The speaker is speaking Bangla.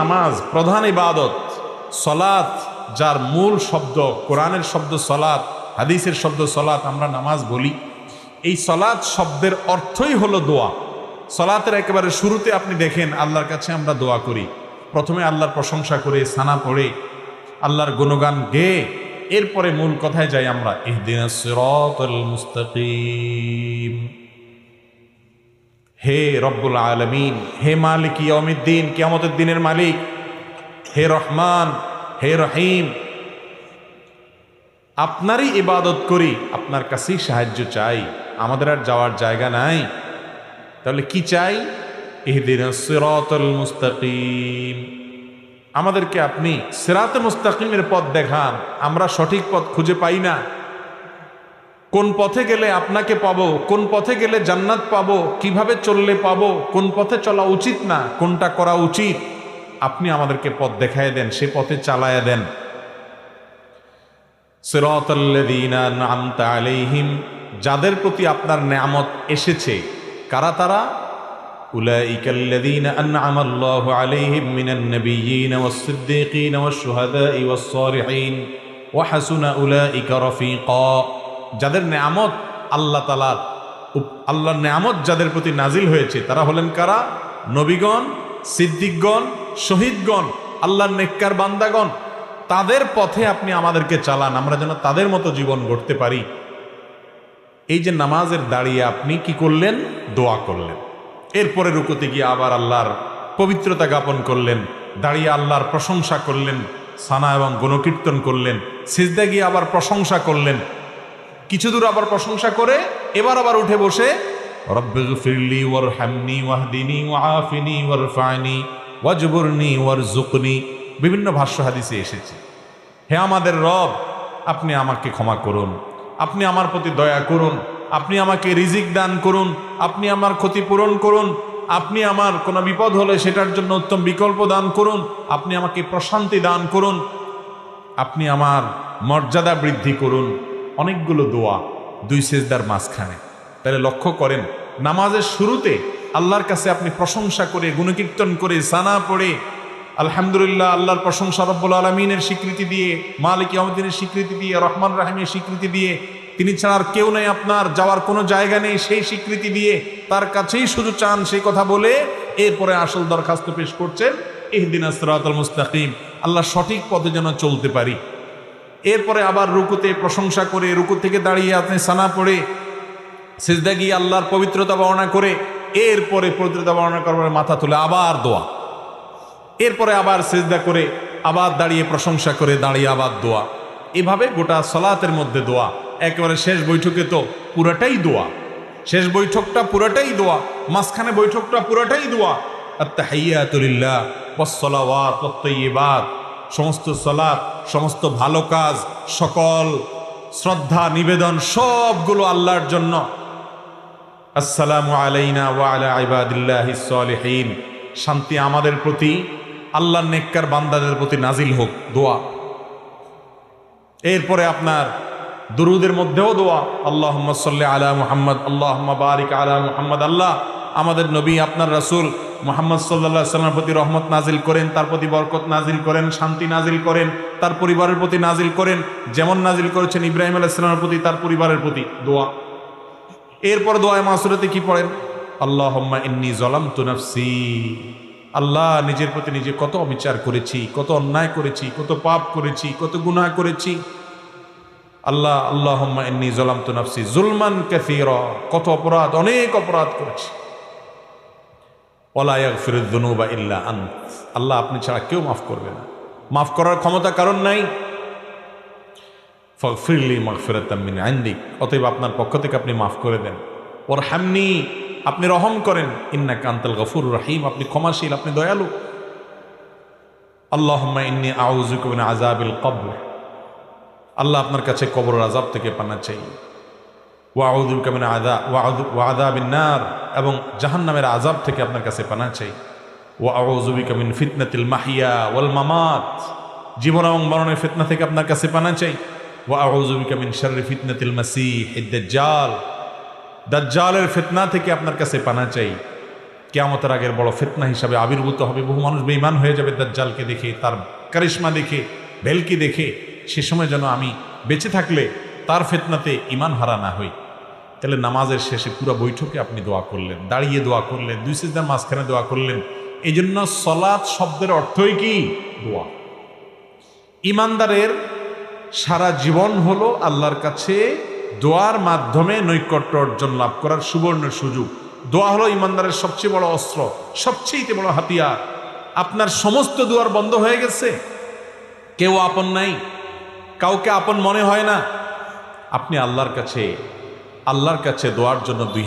নামাজ প্রধান ইবাদত সলাত যার মূল শব্দ, কোরআনের শব্দ সলাত হাদিসের শব্দ সলাত আমরা নামাজ বলি। এই সলাত শব্দের অর্থই হলো দোয়া। সলাতের একেবারে শুরুতে আপনি দেখেন, আল্লাহর কাছে আমরা দোয়া করি। প্রথমে আল্লাহর প্রশংসা করে, সানা পড়ে, আল্লাহর গুণগান গেয়ে, এরপরে মূল কথায় যাই আমরা ইহদিন মুস্তাকিম। হে রব্বুল আলমিন, হে মালিক ইয়মিদ্দিন কিয়ামতের দিনের মালিক, হে রহমান, হে রহিম, আপনারই ইবাদত করি, আপনার কাছেই সাহায্য চাই, আমাদের আর যাওয়ার জায়গা নাই। তাহলে কি চাই? ইহদিন সিরাতুল মুস্তাকিম। আমাদেরকে আপনি সিরাত মুস্তাকিমের পথ দেখান, আমরা সঠিক পথ খুঁজে পাই না। কোন পথে গেলে আপনাকে পাবো, কোন পথে গেলে জান্নাত পাবো, কীভাবে চললে পাবো, কোন পথে চলা উচিত না, কোনটা করা উচিত? আপনি আমাদেরকে পথ দেখায় দেন, সে পথে চালায়া দেন। আলাইহিম, যাদের প্রতি আপনার নেয়ামত এসেছে, কারা তারা? রাফিকা। যাদের নেয়ামত আল্লাহ তালার আল্লাহর নেয়ামত যাদের প্রতি নাজিল হয়েছে, তারা হলেন কারা? নবীগণ, সিদ্দিকগণ, শহীদগণ, আল্লাহর নেককার বান্দাগণ। তাদের পথে আপনি আমাদেরকে চালান, আমরা যেন তাদের মতো জীবন গড়তে পারি। এই যে নামাজের দাঁড়িয়ে আপনি কি করলেন? দোয়া করলেন। এরপরে রুকুতে গিয়ে আবার আল্লাহর পবিত্রতা জ্ঞাপন করলেন, দাঁড়িয়ে আল্লাহর প্রশংসা করলেন, সানা এবং গণকীর্তন করলেন সিজদা গিয়ে আবার প্রশংসা করলেন কিছু দূর আবার প্রশংসা করে, এবার আবার উঠে বসে ওয়াজবুরনি ওয়ারজুকনি বিভিন্ন ভাষ্য হাদিসে এসেছে। হে আমাদের রব, আপনি আমাকে ক্ষমা করুন, আপনি আমার প্রতি দয়া করুন, আপনি আমাকে রিজিক দান করুন, আপনি আমার ক্ষতি পূরণ করুন, আপনি আমার কোনো বিপদ হলে সেটার জন্য উত্তম বিকল্প দান করুন, আপনি আমাকে প্রশান্তি দান করুন, আপনি আমার মর্যাদা বৃদ্ধি করুন। অনেকগুলো দোয়া, দুই সেজদার মাঝখানে। তাহলে লক্ষ্য করেন, নামাজের শুরুতে আল্লাহর কাছে আপনি প্রশংসা করে, গুণকীর্তন করে, সানা পড়ে, আলহামদুলিল্লাহ, আল্লাহর প্রশংসা রব্বুল আলমিনের স্বীকৃতি দিয়ে, মালিক আহমদিনের স্বীকৃতি দিয়ে, রহমান রাহিমের স্বীকৃতি দিয়ে, তিনি ছাড়া আর কেউ নেই আপনার, যাওয়ার কোনো জায়গা নেই, সেই স্বীকৃতি দিয়ে তার কাছেই শুধু চান সেই কথা বলে, এরপরে আসল দরখাস্ত পেশ করছেন এহদিন আসরাতুল মুস্তাকিম। আল্লাহ সঠিক পথে যেন চলতে পারি। এরপরে আবার রুকুতে প্রশংসা করে, রুকু থেকে দাঁড়িয়ে আপনি সানা পড়ে, সেজদা গিয়ে আল্লাহর পবিত্রতা বর্ণনা করে, এরপরে পবিত্রতা বর্ণনা করবার মাথা তুলে আবার দোয়া। এরপরে আবার সিজদা করে, আবার দাঁড়িয়ে প্রশংসা করে, দাঁড়িয়ে আবার দোয়া। এভাবে গোটা সলাতের মধ্যে দোয়া। একেবারে শেষ বৈঠকে তো পুরাটাই দোয়া। শেষ বৈঠকটা পুরাটাই দোয়া। মাঝখানে বৈঠকটা পুরাটাই দোয়া। আত্মাহাইয়াতুলিল্লাহ ওয়াসসালাওয়াত ওয়াত সমস্ত সলাপ, সমস্ত ভালো কাজ, সকল শ্রদ্ধা, নিবেদন সবগুলো আল্লাহর জন্য। আসসালামু আলাইনা ওয়া আলা ইবাদিল্লাহি সলিহিন। শান্তি আমাদের প্রতি, আল্লাহর নেককার বান্দাদের প্রতি নাজিল হোক, দোয়া। এরপরে আপনার দুরুদের মধ্যেও দোয়া আল্লাহ সাল্লি আলা মুহাম্মদ আল্লাহ বারিক আলা মুহাম্মদ, আল্লাহ আমাদের নবী, আপনার রাসূল মোহাম্মদ সাল্লা সাল্লামের প্রতি রহমত নাজিল করেন, তার প্রতি বরকত নাজিল করেন, শান্তি নাজিল করেন, তার পরিবারের প্রতি নাজিল করেন, যেমন নাজিল করেছেন ইব্রাহিম আলাইসালামের প্রতি, তার পরিবারের প্রতি। দোয়া। এরপর দোয়ায় মাসুরতে কি পড়েন? আল্লাহ ইন্নি জলাম তুনফসি আল্লাহ নিজের প্রতি নিজে কত অবিচার করেছি, কত অন্যায় করেছি, কত পাপ করেছি, কত গুনাহ করেছি। আল্লাহ আল্লাহ ইন্নি জলাম তুনফসি জুলমান কাসীরা। কত অপরাধ, অনেক অপরাধ করেছি। ফিরুদ্দনুবা ইল্লা আন আল্লাহ আপনি ছাড়া কেউ মাফ করবে না। মাফ করার ক্ষমতা কারণ নাই। ফিরলি মাগফিরাতাম্মিন আইন্দিক অতএব আপনার পক্ষ থেকে আপনি মাফ করে দেন। ওর হামনি আপনি রহম করেন। ইন্না কান্তাল গফুর রাহিম। আপনি ক্ষমাশীল, আপনি দয়ালু। আল্লাহ ইন্নি আউজুকুবিন আজাবিল কবর। আল্লাহ আপনার কাছে কবর আজাব থেকে পানা চাই। ওয়াউদুল কামিন আদা ওয়াদা বিন্নার এবং জাহান নামের আজাব থেকে আপনার কাছে পানা চাই। ওয়াউজুবি কামিন ফিতনাতিল মাহিয়া ওয়াল মামাত। জীবন এবং মরণের ফিতনা থেকে আপনার কাছে পানা চাই। ওয়াউজুবি কামিন শর্রি ফিতনাতিল মাসিহ দাজ্জাল। দাজ্জালের ফিতনা থেকে আপনার কাছে পানা চাই। কেয়ামতের আগের বড় ফেতনা হিসাবে আবির্ভূত হবে। বহু মানুষ বেইমান হয়ে যাবে দাজ্জালকে দেখে, তার কারিশ্মা দেখে, ভেলকি দেখে। সে সময় যেন আমি বেঁচে থাকলে তার ফেতনাতে ইমান হারা না হই। তাহলে নামাজের শেষে পুরো বৈঠকে আপনি দোয়া করলেন, দাঁড়িয়ে দোয়া করলেন, দুই সিজদার মাঝখানে দোয়া করলেন। এই জন্য সলাৎ শব্দের অর্থই কি? দোয়া। ইমানদারের সারা জীবন হলো আল্লাহর কাছে দোয়ার মাধ্যমে নৈকট্য অর্জন লাভ করার সুবর্ণ সুযোগ। দোয়া হলো ইমানদারের সবচেয়ে বড় অস্ত্র সবচেয়ে বড় হাতিয়ার। আপনার সমস্ত দুয়ার বন্ধ হয়ে গেছে। কেউ আপন নাই, কাউকে আপন মনে হয় না। আপনি আল্লাহর কাছে আল্লাহর কাছে দোয়ার জন্য দুই